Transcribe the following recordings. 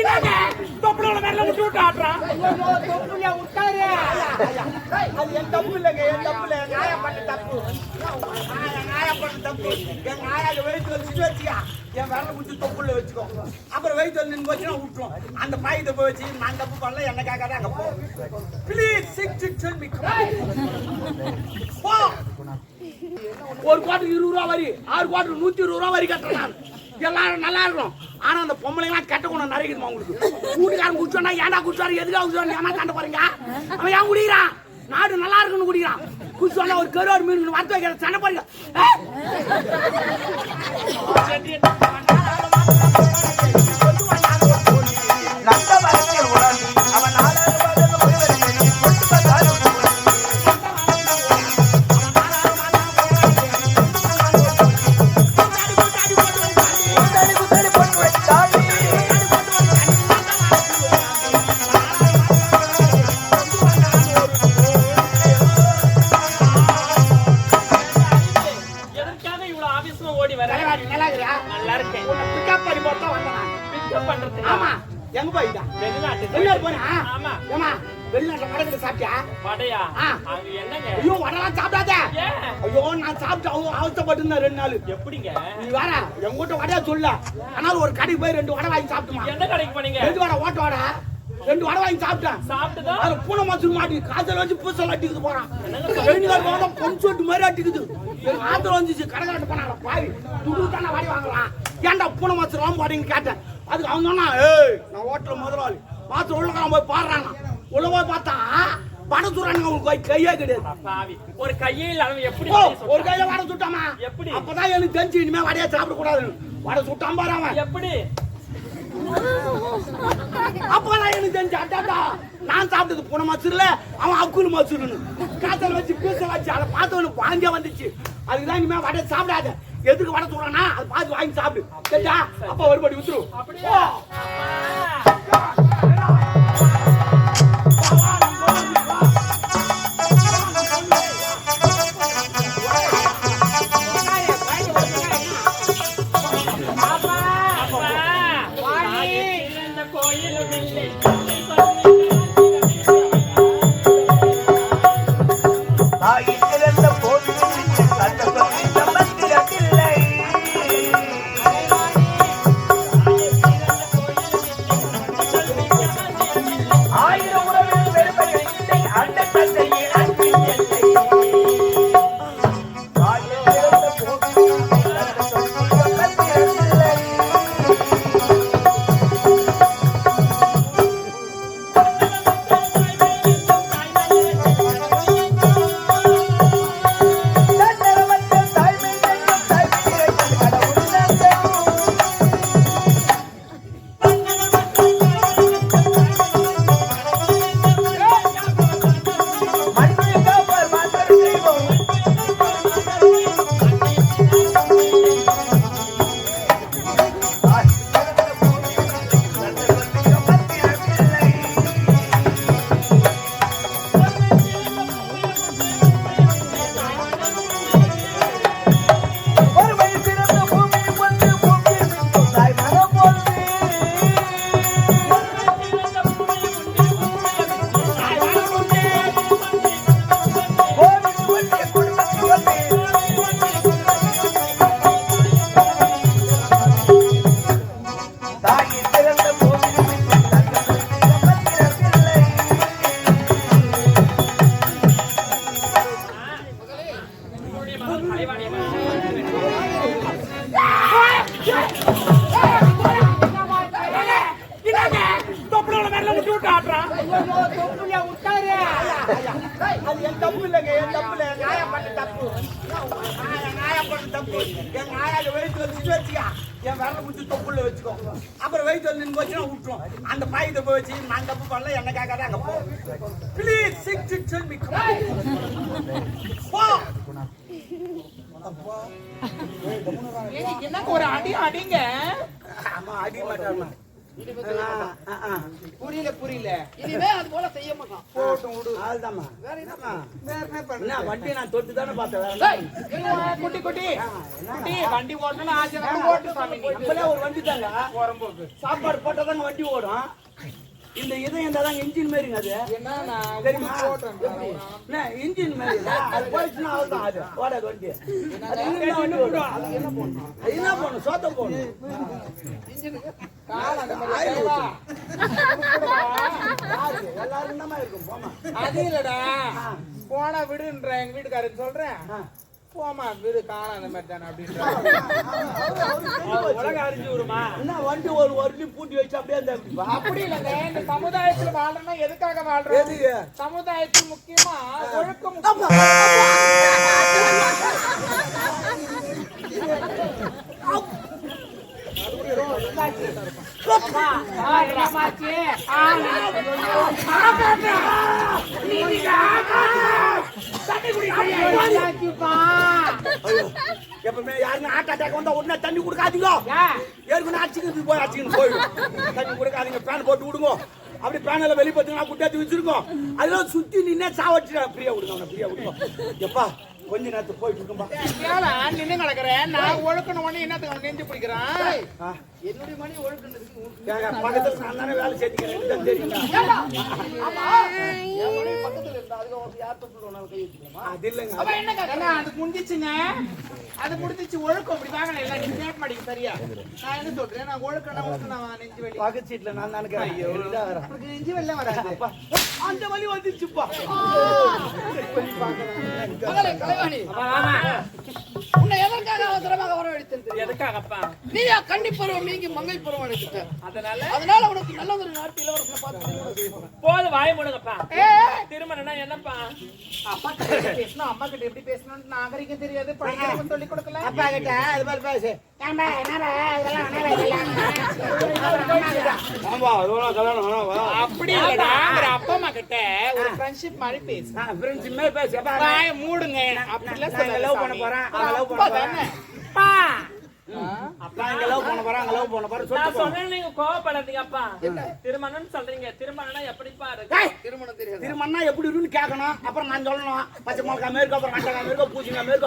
என்னங்க தொப்பளோட மேல விட்டு விட்டு ஆடுறான் தொப்புல விட்டாரு அது என் தப்பு இல்லைங்க என் தப்பு இல்லை என் நாயா பண்ண தப்பு என் ஆயா பண்ண தப்பு என் ஆயாக்கு வயிற்று வச்சுட்டு வச்சுக்கா என் விரல முடிச்சு தொப்புல வச்சுக்கோ அப்புறம் வயிற்று நின்று வச்சுனா விட்டுரும் அந்த பாயத்தை போய் வச்சு நான் தப்பு பண்ணல என்ன கேட்காத அங்க போ ப்ளீஸ் சிக் சிக் செல் மீ போ ஒரு குவாட்டர் இருபது ரூபா வரி ஆறு குவாட்டர் நூத்தி இருபது ரூபா வரி கட்டுறேன். எல்லாரும் நல்லா இருக்கும் ஆனா அந்த பொம்பளைங்களாம் கெட்ட குணம் நிறைய உங்களுக்கு வீட்டுக்காரன் குடிச்சோன்னா ஏன்டா குடிச்சாரு எதுக்காக குடிச்சோன்னு ஏமா கண்ட போறீங்க? அவன் ஏன் குடிக்கிறான்? நாடு நல்லா இருக்குன்னு குடிக்கிறான். குடிச்சோன்னா ஒரு கருவாடு மீன் வரத்து வைக்கிற சண்டை போறீங்க சொல்ல. ஆனாலும் ஒரு கடைக்கு போய் ரெண்டு வடை வாங்கி சாப்பிட்டுமா? எந்த கடைக்கு போனீங்க? ரெண்டு வடை ஓட்ட வடை. ரெண்டு வடை வாங்கி சாப்பிட்டேன். சாப்பிட்டுதான் அதுல பூனை மாசு மாட்டி காய்ச்சல் வச்சு பூசல் அட்டிக்குது போறான் ரெண்டு போனா பொன் சொட்டு மாதிரி அட்டிக்குது ஆத்துல வந்துச்சு. கடைக்காட்டு போனாங்க பாவி துடு தானே வடை வாங்கலாம் ஏன்டா பூனை மாசு ரொம்ப பாடின்னு கேட்டேன். அதுக்கு அவங்க சொன்னா ஏய் நான் ஹோட்டல் முதலாளி. மாசம் உள்ள போய் பாடுறாங்க உள்ள போய் பார்த்தா வடை சுடுறாங்க உங்களுக்கு கையே கிடையாது. ஒரு கையில் அளவு எப்படி ஒரு? கையில வடை சுட்டாமா? எப்படி? அப்பதான் எனக்கு தெரிஞ்சு இனிமே வடையா சாப்பிட கூடாதுன்னு வடை சுட்டான் பாரு அவன். எப்படி? அப்பதான் எனக்கு தெரிஞ்சு அட்டாடா நான் சாப்பிட்டது பூனை மசூர்ல அவன் அக்குள் மசூர்னு காத்தல் வச்சு பீச வச்சு அதை பார்த்தவனுக்கு வாங்கியே வந்துச்சு. அதுக்குதான் இனிமே வடை சாப்பிடாத. எதுக்கு வடை சொல்றானா அதை பார்த்து வாங்கி சாப்பிடு. சரியா அப்ப ஒருபடி வித்துரு அது என் தப்பு இல்லைங்க என் தப்பு இல்லை என் ஆயா பண்ண தப்பு என் ஆயா பண்ண தப்பு என் ஆயாக்கு வயிற்று வச்சுட்டு வச்சுக்கா என் விரல முடிச்சு தொப்புல வச்சுக்கோ அப்புறம் வயிற்று வந்து நின்று வச்சுனா விட்டுரும் அந்த பாயத்தை போய் வச்சு நான் தப்பு பண்ணல என்ன கேட்காத அங்க போ ப்ளீஸ் சிக் சிக் செல் மீ போ என்ன ஒரு அடி அடிங்க. ஆமா அடி மாட்டாமா புரியல புரியல. இனிமே அது போல செய்ய மாட்டான். போட்டும் விடு. அதுதாம்மா. வேற என்னம்மா? வேற என்ன பண்ண வண்டியை நான் தொட்டு தானே பார்த்தேன் குட்டி குட்டி. குட்டி வண்டி ஓட்டணும்னு ஆசை வந்து ஓட்டு சாமி நீ. நம்மளே ஒரு வண்டி தாங்க. சாப்பாடு போட்டா தாங்க வண்டி ஓடும். இந்த இதயம் தாங்க இன்ஜின் மாரிங்க அது. தெரியுமா? என்ன இன்ஜின் மாரி அது போயிடுச்சுன்னா அவ்வளவுதான் அது. ஓடாது வண்டி. என்ன போடணும்? அது என்ன போடணும்? சோத்த மாதிரி. யாரு? எல்லாரும் இருக்கும். போமா அது இல்லடா. போனா விடுன்ற எங்க வீட்டுக்காரர் சொல்றேன். போமா வீடு காணாத அந்த மாதிரி தானே அப்படின்ற உலக அறிஞ்சு விடுமா? என்ன வண்டி ஒரு வருடி பூட்டி வச்சு அப்படியே அந்த அப்படி இல்லைங்க. இந்த சமுதாயத்துல வாழ்றோம்னா எதுக்காக வாழ்றோம்? சமுதாயத்தில் முக்கியமா ஒழுக்கம் முக்கியம். எப்பவுமே யாருன்னா ஹார்ட் அட்டாக் வந்தா உடனே தண்ணி கொடுக்காதீங்க. ஏற்கனவே அடிச்சுக்கிட்டு போய் அடிச்சுக்கிட்டு போயிடும் தண்ணி கொடுக்காதீங்க பேன் போட்டு விடுங்க. அப்படி பேன் எல்லாம் வெளியே பார்த்தீங்கன்னா குட்டாத்தி வச்சிருக்கோம். அதெல்லாம் சுத்தி நின்னே சாவடிச்சு ஃப்ரீயா விடுங்க அவனை ஃப்ரீயா விடுங்க. எப்பா கொஞ்ச நேரத்துக்கு போயிட்டு இருக்கும்பா நின்னு கிடக்குறேன். நான் ஒழுக்கணும் உடனே என்னத்துக்கு அவன் நெஞ்சு பிடிக்கிறான்? என்னுடைய மணி ஏங்க, பக்கத்துல நான் தானே வேலை செஞ்சுக்கிறேன் எனக்கு தான் தெரியுங்க ஆமா. என் மணி பக்கத்துல இருந்தா அதுக்கு அது இல்லைங்க. அப்ப என்ன கேட்கறேன் அது முடிஞ்சிச்சு ஒழுக்கம் அப்படி தாங்க எல்லாம் நீ கேட்க மாட்டேங்க சரியா? நான் என்ன சொல்றேன்? நான் ஒழுக்கம் ஒழுக்கம் நெஞ்சு வெளி பக்கத்து சீட்ல நான் தானே ஐயோ. உனக்கு நெஞ்சு வெளில வராது. அந்த வழி வந்துச்சுப்பா கலைவாணி எதற்காக அவசரமாக வரவழைத்தேன் தெரியுமா? எதுக்காகப்பா? நீயா கன்னி பருவம் நீங்கி மங்கை பருவம் அழைச்சிட்ட அதனால? அதனால உனக்கு நல்ல ஒரு நாட்டு இளவரசனை பார்த்து. போது வாய முடுங்கப்பா. திருமணம்னா என்னப்பா? அப்பா கிட்ட பேசணும்? அம்மா கிட்ட எப்படி பேசணும்னு நாகரிகம் தெரியாது பழக்கம் சொல்லி கொடுக்கல. அப்பா கிட்ட அது மாதிரி பேசு அப்படி அப்பா அம்மா கிட்ட ஃப்ரெண்ட்ஷிப் மாதிரி பேசு. நான் ஃப்ரெண்ட்ஸ் மாதிரி பேசு. அப்பா வாய மூடுங்க. அப்படிலாம் இங்க லவ் பண்ண போறேன். அங்க லவ் பண்ண அப்பா போறேன். அப்பா. லவ் பண்ண போறேன் அங்க லவ் பண்ண போறேன். நான் போ. நீங்க கோவப்படாதீங்கப்பா திருமணம்னு சொல்றீங்க. திருமணம்னா எப்படிப்பா இருக்கு? திருமணம் தெரியாது? திருமணம்னா எப்படி இருக்குன்னு கேட்கணும். அப்புறம் நான் சொல்லணும். பச்சை மிளகா மேற்கு அப்புறம் கண்டகா மேற்கு பூச்சிங்கா மேற்கு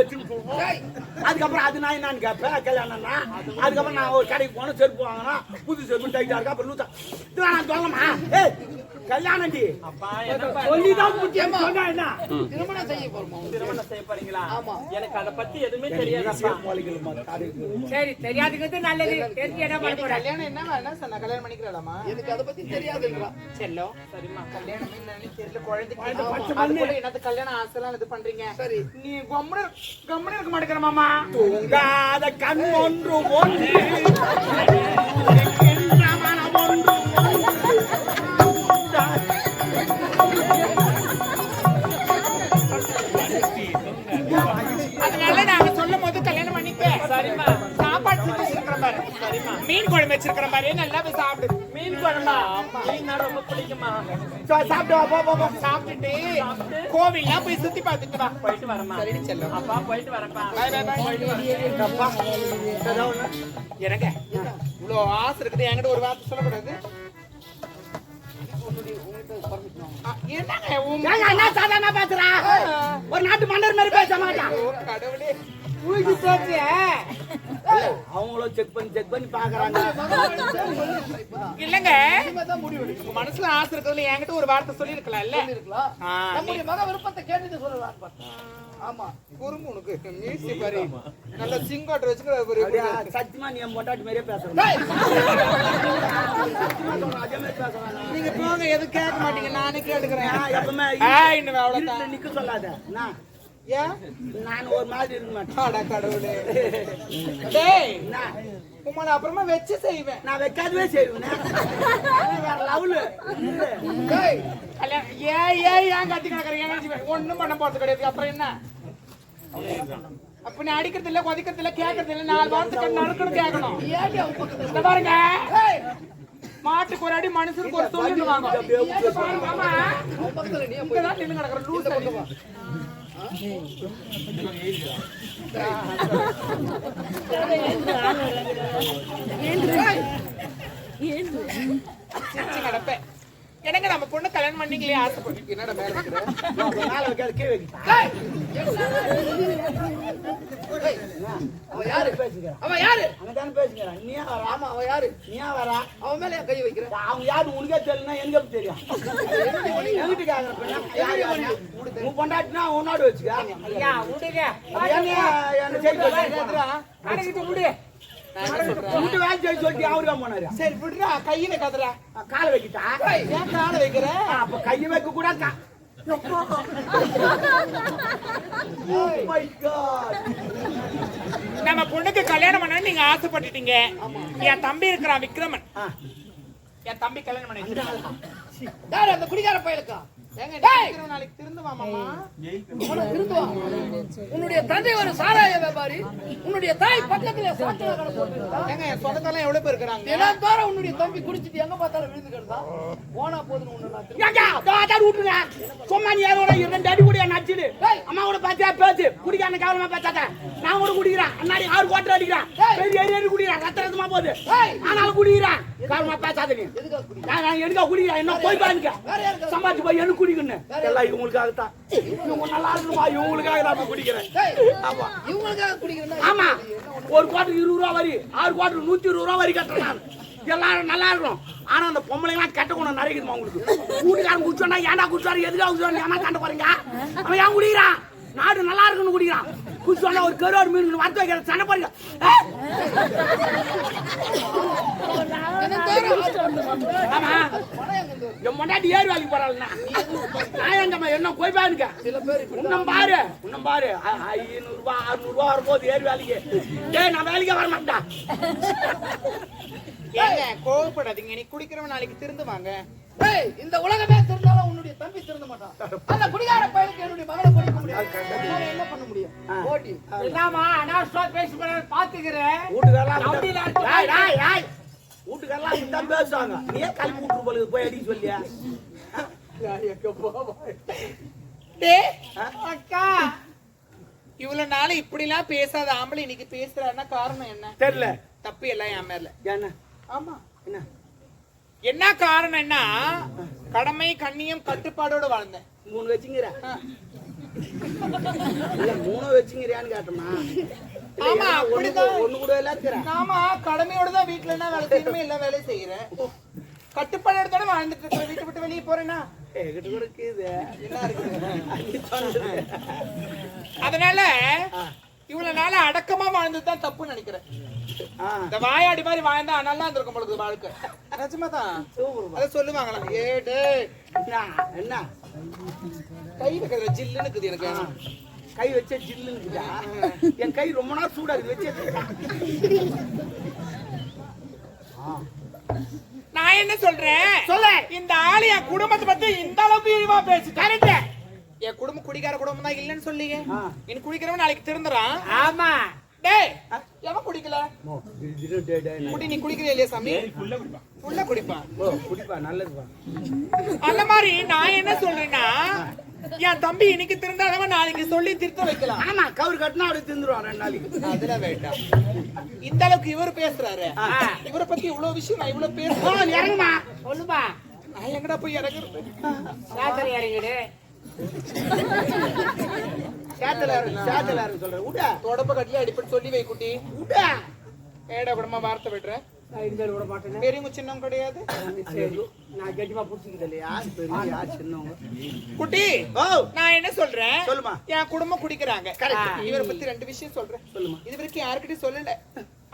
வச்சுன்னு சொல்லணும் அதுக்கப்புறம் அது நான் என்னன்னு கேட்பேன். கல்யாணம்னா அதுக்கப்புறம் நான் ஒரு கடைக்கு போனோம் செருப்பு வாங்கணும் புது செருப்பு டைட்டா இருக்கா? அப்புறம் லூத்தா நான் சொல்லணுமா? ஏய் கல்யாணம் டி அப்பா என்னப்பா சொல்லிதான் முக்கியம் சொன்னா என்ன? திருமணம் செய்ய போறோமா? திருமணம் செய்ய போறீங்களா? ஆமா. எனக்கு அத பத்தி எதுவுமே தெரியாதுப்பா. சரி தெரியாதுங்கிறது நல்லது. தெரிஞ்சு என்ன பண்ண போற? கல்யாணம் என்ன என்ன சொன்ன கல்யாணம் பண்ணிக்கிறாளாமா எனக்கு அதை பத்தி தெரியாதுன்றான் செல்லம் சரிம்மா. கல்யாணம் என்னன்னு தெரியல குழந்தைக்கு. பச்சை அது கூட என்னது கல்யாணம் ஆசைலாம் இது பண்றீங்க? சரி. நீ கம்முனு கம்முனு இருக்க மாட்டேங்கிற மாமா. தூங்காத கண் ஒன்று ஒன்று. சாப்பாடு செஞ்சு வச்சிருக்கிற மீன் குழம்பு வச்சிருக்கிற பாரு நல்லா போய் சாப்பிடு. மீன் குழம்பா? மீன் ரொம்ப பிடிக்குமா சாப்பிட்டு வா, போ போ போ சாப்பிட்டுட்டு கோவில்லாம் போய் சுத்தி பார்த்துட்டு வா. போயிட்டு வரமா சரிடி செல்லம். அப்பா போயிட்டு வரப்பா பாய் பாய் பாய் அப்பா ஏதோ ஒண்ணு. எனக்கு இவ்வளோ ஆசை இருக்குது. என்கிட்ட ஒரு வார்த்தை சொல்லக்கூடாது. ஆ, என்னங்க என்ன சாதாரண பேசுறா? ஒரு நாட்டு மன்னர் மாதிரி பேச மாட்டான் கடவுளே. அவங்களும் செக் பண்ணி செக் பண்ணி பாக்குறாங்க. இல்லங்க. மனசுல ஆசை இருக்கிறதுல என்கிட்ட ஒரு வார்த்தை சொல்லி இருக்கலாம் ஆ, நம்முடைய மக விருப்பத்தை கேட்டுட்டு சொல்லலாம் ஆமா. குறும்பு உனக்கு. மீசி பாரு நல்ல சிங்கோட்டை வச்சுக்கிற ஒரு சத்தியமா நீ என் பொண்டாட்டி மாதிரியே பேசுற. டேய், அதே மாதிரி பேசுறாங்க நீங்க போங்க எதுவும் கேட்க மாட்டீங்க. நானே கேட்டுக்கிறேன். எப்பவுமே இன்னும். இருட்டுல நிக்க சொல்லாத. நான் நான் ஒரு மாதிரி இருக்க மாட்டேன். அட கடவுளே. டேய் நான் உங்களை அப்புறமா வச்சு செய்வேன். நான் வைக்காதவே செய்வேன். வேற லவ்லு டேய், கல்யாணம் ஏன் கத்தி கிடக்குறீங்க ஒண்ணும் பண்ண போறது கிடையாது. அப்புறம் என்ன? அப்ப நீ அடிக்கிறது இல்ல கொதிக்கிறது இல்ல கேட்கறது இல்ல நாலு வாரத்துக்கு நறுக்கணும் கேட்கணும் இந்த பாருங்க. மாட்டுக்கு ஒரு அடி மனுஷனுக்கு ஒரு சொல்லிடுவாங்க ஆமா அவன் பக்கத்துல நீ எனக்கு நம்ம பொண்ணு கல்யாணம் பண்ணிக்கலையே ஆசைப்பட்டு. என்னடா மேல அவன் யாரு? அவன் யாரு அங்கதானே பேசுகிறேன் நீயா வரா ஆமா அவன் யாரு நீயா வரா அவன் மேல கை வைக்கிறேன் அவங்க யாரு உனக்கே தெரியலனா எங்க தெரியும் பெண்ணா? யாரு? உன் பொண்டாட்டினா உன்னோட வச்சுக்க ஐயா விடுங்க என்ன செய்ய சொல்றீங்க? கணக்கிட்டு விடு நான் என்ன சொல்றேன் உன்கிட்ட வேலை செய்ய சொல்லிட்டு அவருக்கா போனாரு சரி விடுறா. கையில கதுறா. காலை வைக்கிட்டா? ஏன் காலை வைக்கிற? அப்ப கையை வைக்க கூட Oh. நம்ம பொண்ணுக்கு கல்யாணம் பண்ண நீங்க ஆசைப்பட்டுட்டீங்க. என் தம்பி இருக்கிறான் விக்ரமன். என் தம்பி கல்யாணம் பண்ணி அந்த குடிகார பயலுக்கா உன்னுடைய தந்தை ஒரு சாராய வியாபாரி உன்னுடைய தாய் பக்கத்துல சாத்திர கடை சொந்தக்காரலாம் எவ்வளவு பேர் இருக்கிறாங்க உன்னுடைய தம்பி குடிச்சிட்டு எங்க பார்த்தாலும் விழுந்து கிடந்தா போனா விட்டுருங்க. சும்மா நீ யாரோட இரண்டு அடி குடியா நச்சுடு. அம்மா கூட பாத்தியா பேசு. குடிக்காரன கேவலமா பேசாத. நான் கூட குடிக்கிறேன். அண்ணாடி ஆறு குவாட்டர் அடிக்கிறேன். பெரிய ஏறி குடிக்கிறேன். ரத்த ரத்தமா போகுது. ஆனாலும் குடிக்கிறேன். கேவலமா பேசாத நீ. குடி நான் நான் எதுக்கா குடிக்கிறேன்? என்ன போய் பாருங்க. சம்பாதிச்சு போய் எனக்கு குடிக்கணும். எல்லாம் இவங்களுக்காகத்தான். இவங்க நல்லா இருக்குமா? இவங்களுக்காக நான் குடிக்கிறேன். ஆமா. இவங்களுக்காக ஆமா ஒரு குவாட்டர் இருபது ரூபா வரி ஆறு குவாட்டர் நூத்தி இருபது ரூபா வரி கட்டுறேன் நான். எல்லாரும் நல்லா இருக்கணும் ஆனா அந்த பொம்பளைங்களாம் கெட்ட குணம் நிறைக்குதுமா உங்களுக்கு வீட்டுக்காரன் குடிச்சோன்னா ஏன்டா குடிச்சாரு எதுக்காக குடிச்சாரு ஏமா கண்ட போறீங்க அவன் ஏன் குடிக்கிறான் நாடு நல்லா இருக்குன்னு குடிக்கிறான் குடிச்சோன்னா ஒரு கருவாடு மீன் வறுத்து வைக்கிற சண்டை என் முன்னாடி ஏறி வேலைக்கு போறாள்னா நான். எங்கம்மா என்ன போய் பாருங்க உன்னம் பாரு உன்னம் பாரு. ஐ- ஐநூறு ரூபாய் அறுநூறு ரூபாய் வரும்போது ஏறி வேலைக்கு. டேய் நான் வேலைக்கே வர மாட்டேன் ஏங்க கோவப்படாதீங்க. நீ குடிக்கிறவன் நாளைக்கு திருந்துவாங்க ஏய், இந்த உலகமே திருந்தாலும் உன்னுடைய தம்பி திருந்த மாட்டான். அந்த குடிகார பயலுக்கு என்னுடைய மகனை முடியாது. என்ன பண்ண முடியும்? ஓட்டி என்னமா அனாவசியமா பேசி பாத்துக்கிறேன் வீட்டுக்காரலாம் இப்படித்தான் பேசுவாங்க. நீ ஏன் கல்வி விட்டுரு போல போய் அடிக்க சொல்லியா? அக்கா இவ்வளவு நாள் இப்படி எல்லாம் பேசாத ஆம்பளை இன்னைக்கு பேசுறாருன்னா காரணம் என்ன? தெரியல. தப்பு எல்லாம் என் மேல. என்ன ஆமா. என்ன? என்ன காரணம்னா கடமை கண்ணியம் கட்டுப்பாடோட வாழ்ந்தேன். மூணு வச்சுங்கிற. மூணு வச்சுங்கிறியான்னு கேட்டோமா ஆமா, அப்படிதான். ஒண்ணு கூட எல்லாத்துக்கிறேன் ஆமா கடமையோட தான் வீட்டுல என்ன வேலை செய்யணுமே எல்லா வேலையும் செய்யறேன் கட்டுப்பாடு எடுத்தோட வாழ்ந்துட்டு இருக்கிற வீட்டை விட்டு வெளியே போறேன்னா. அதனால இவ்வளவு நாள் அடக்கமா வாழ்ந்தது தான் தப்புன்னு நினைக்கிறேன். இந்த வாயாடி மாதிரி வாழ்ந்தா நல்லா இருந்திருக்கும் பொழுது வாழ்க்கை. நிஜமா தான். அத சொல்லுவாங்களா ஏ டேய் என்ன? கை வைக்கிற ஜில்லுன்னு இருக்குது எனக்கு. கை வச்ச ஜில்லுன்னு? என் கை ரொம்ப நாள் சூடா இருக்குது வச்சு நான் என்ன சொல்றேன்? சொல்லு. இந்த ஆளு என் குடும்பத்தை பத்தி இந்த அளவுக்கு இழிவா பேசி கரெக்ட். என் குடும்பம் குடிக்கார குடும்பம் தான் இல்லைன்னு சொல்லிங்க. இனி குடிக்கிறவன் நாளைக்கு திருந்துறான். ஆமா. டேய் எவன் குடிக்கல. குடி நீ குடிக்கிறியா இல்லையா சாமி? ஃபுல்லா குடிப்பான் குடிப்பா நல்லதுப்பா. அந்த மாதிரி நான் என்ன சொல்றேன்னா என் தம்பி இன்னைக்கு திருந்தாதவன் நாளைக்கு சொல்லி திருத்த வைக்கலாம். ஆமா கவுரு கட்டினா அப்படியே திந்துருவான் ரெண்டு நாளைக்கு. அதுல வேண்டாம். இந்த அளவுக்கு இவர் பேசுறாரு. இவரை பத்தி இவ்வளவு விஷயம் நான் இவ்வளவு பேசுறேன். இறங்குமா? சொல்லுமா நான் எங்கடா போய் இறங்குறது? சாத்திரை இறங்கிடு. சேத்தல இறங்கு சேத்தல இறங்கு சொல்றேன். விட தொடப்ப கட்டில அடிப்பட்டு சொல்லி வை குட்டி. விட ஏடா கூடமா வார்த்தை விடுறேன் இனிமேல் விட மாட்டேனே பெரியவங்க சின்னவங்க கிடையாது? நான் கட்டிமா பிடிச்சிக்கிது இல்லையா பெரிய யார் சின்னவங்க? குட்டி ஓ நான் என்ன சொல்றேன்? சொல்லுமா. என் குடும்பம் குடிக்கிறாங்க. இவரை பத்தி ரெண்டு விஷயம் சொல்றேன். சொல்லுமா. இது வரைக்கும் யாருக்கிட்டையும் சொல்லல.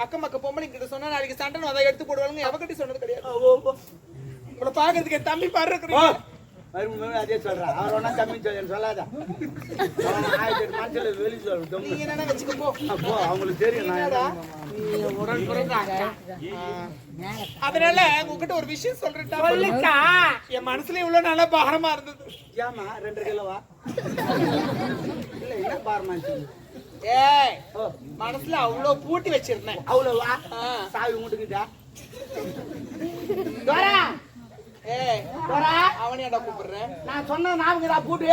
அக்கம் பக்க பொம்பளை கிட்ட சொன்னா நாளைக்கு சண்டை அதை எடுத்து போடுவாங்க எவகிட்ட சொன்னது கிடையாது. உங்களை பாக்குறதுக்கு தம்பி பாரு மறுபடியும் அதே சொல்றான் அவர் ஒன்னா கம்மி சொல்லு சொல்லாத. ஆயிரத்தி மனசுல வச்சுக்க போ. அப்போ அவங்களுக்கு தெரியும். அதனால உங்ககிட்ட ஒரு விஷயம் சொல்றேன் என் மனசுல இவ்வளவு நல்லா பாரமா இருந்தது. ஏம்மா ரெண்டு கிலோவா இல்ல என்ன பாரமா இருந்துச்சு? ஏய் ஓ. மனசுல அவ்வளவு பூட்டி வச்சிருந்தேன். அவ்வளோவா. சாவி முட்டுக்கிட்டா அவனையாடா கூப்பிடுறேன் நான் சொன்ன ஞாபகம்டா பூட்டு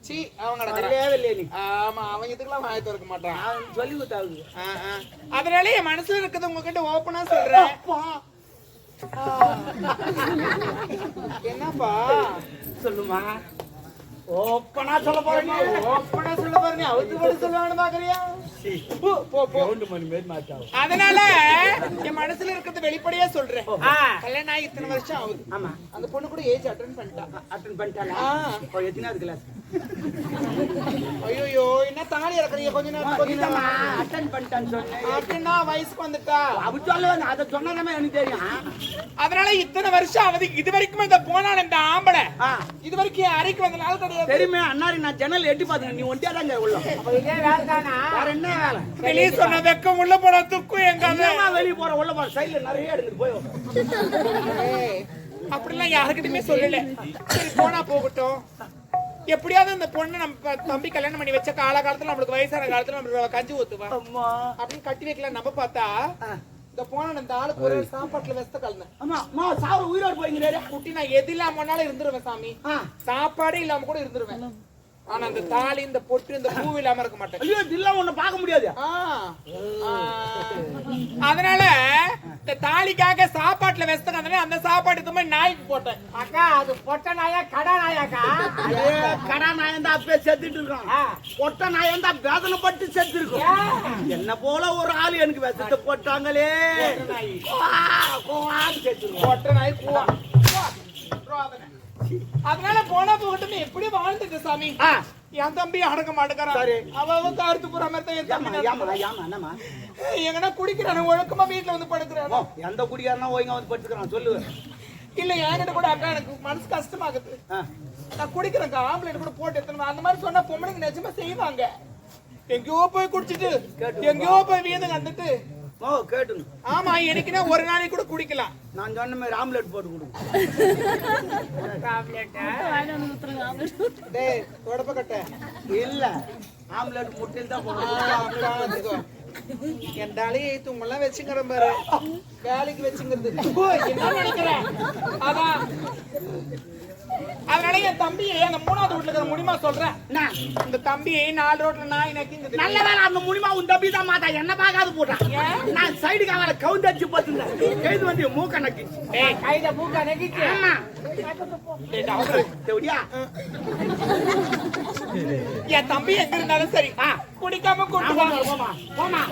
சீ அவன் ஆமா அவன் இதுக்கெல்லாம் வாய திறக்க மாட்டான். அவன் சொல்லி ஆ. அதனால என் மனசுல இருக்கிறது உங்ககிட்ட ஓப்பனா சொல்றேன். என்னப்பா? சொல்லுமா. ஓப்பனா சொல்ல போறேன் ஓப்பனா சொல்ல பாருங்க அவுத்து போட்டு சொல்லுவாங்கன்னு பாக்குறியா? போ போ போ. ரெண்டு மணி மேல் மாட்டாவும் அதனால என் மனசுல இருக்கிறது வெளிப்படையா சொல்றேன். கல்யாணம் ஆகி இத்தனை வருஷம் ஆகுது. ஆமா. அந்த பொண்ணு கூட ஏஜ் அட்டன் பண்ணிட்டா. அட்டன் பண்ணிட்டாளா? எத்தனாவது கிளாஸ் ஐயோ என்ன தாலி இறக்குறீங்க? கொஞ்ச நேரம் கொஞ்ச நேரம். அட்டன் பண்ணிட்டான்னு சொன்னேன். வயசுக்கு வந்துட்டா? அப்படி சொல்ல அதை சொன்னதாமே எனக்கு தெரியும். அதனால இத்தனை வருஷம் ஆகுது இது வரைக்கும் இந்த போனான் இந்த ஆம்பளை. இது வரைக்கும் அறைக்கு வந்த நாள் கிடையாது. தெரியுமே அண்ணாரி நான் ஜன்னல் எட்டி பார்த்தேன் நீ ஒண்டியா தாங்க உள்ள. வேற என்ன வேலை? வெளியே சொன்ன வெக்கம் உள்ள போன துக்கும் எங்க வெளிய போற உள்ள போற? சைடுல நிறைய எடுத்துட்டு போய் அப்படிலாம் யாருக்கிட்டயுமே சொல்லல. சரி போனா போகட்டும். எப்படியாவது இந்த பொண்ணு நம்ம தம்பி கல்யாணம் பண்ணி வச்ச காலகாலத்துல நம்மளுக்கு வயசான காலத்துல நம்மளுக்கு கஞ்சி ஊத்துவா? அம்மா. அப்படின்னு கட்டி வைக்கலாம். நம்ம பார்த்தா இந்த போன இந்த ஆளுக்கு ஒரு சாப்பாட்டுல வெஸ்த கலந்தேன் அம்மா அம்மா சாவர உயிரோடு போய்ங்கிறாரு குட்டி நான் எது இல்லாமனாலும் இருந்துருவேன் சாமி. சாப்பாடே இல்லாம கூட இருந்துருவேன். ஆனா இந்த தாலி இந்த பொட்டு இந்த பூ இல்லாம இருக்க மாட்டேன். ஐயோ இதெல்லாம் ஒண்ணு பார்க்க முடியாது. அதனால இந்த தாலிக்காக சாப்பாட்டுல வெஸ்த கலந்தேன் அந்த சாப்பாடு மாதிரி நாய்க்கு போட்டேன். அக்கா அது பொட்ட நாயா கடா நாயாக்கா? கடா நாய் இருந்தா அப்பயே செத்துட்டு இருக்கான். பொட்ட நாய் இருந்தா வேதனைப்பட்டு செத்து இருக்கும் என்ன போல ஒரு ஆள் எனக்கு விஷத்தை போட்டாங்களே. ஒற்றை நாய். கூவா. அதனால போனா போகட்டும் எப்படி வாழ்ந்துட்டு சாமி. என் தம்பி அடக்க மாட்டேங்கிறான். அவன் கருத்து போற மாதிரி தான் என் தம்பி எங்கன்னா குடிக்கிறானு ஒழுக்கமா வீட்டுல வந்து படுக்கிறானோ. எந்த குடியாரனா ஓய்ங்க வந்து படுத்துக்கிறான் சொல்லு. இல்ல என்கிட்ட கூட அக்கா எனக்கு மனசு கஷ்டமாகுது. நான் குடிக்கிறேன் ஆம்பளைட் கூட போட்டு எடுத்துன்னு அந்த மாதிரி சொன்னா பொம்பளைங்க நிஜமா செய்வாங்க. எங்கேயோ போய் குடிச்சிட்டு எங்கேயோ போய் வீந்து கண்டுட்டு ஓ கேட்டுங்க ஆமா எனக்குன்னா ஒரு நாளைக்கு கூட குடிக்கலாம். நான் சொன்ன மாதிரி ஆம்லெட் போட்டு கொடுங்க டேய் தொடப்ப கட்ட. இல்ல ஆம்லெட் முட்டையில் தான் தலையை தூங்கெல்லாம் வச்சுங்கிற பாரு. வேலைக்கு வச்சுங்கிறது. என்ன நினைக்கிறேன் அதான். அதனால என் தம்பியை அந்த மூணாவது வீட்டுல இருக்கிற முடியுமா சொல்றேன்? இந்த தம்பியை நாலு ரோட்ல நாய் நக்கிங்குது நல்ல வேலை அந்த முடிமா உன் தம்பி தான் மாட்டா என்ன பார்க்காது போட்டான் நான் சைடு காவல கவுந்தடிச்சு பார்த்துருந்தேன் கைது வந்து மூக்க நக்கிச்சு. ஏய் கைத மூக்கா நெகிச்சு ஆமா. என் தம்பி எங்க இருந்தாலும் சரி. குடிக்காம வா. போமா போமா.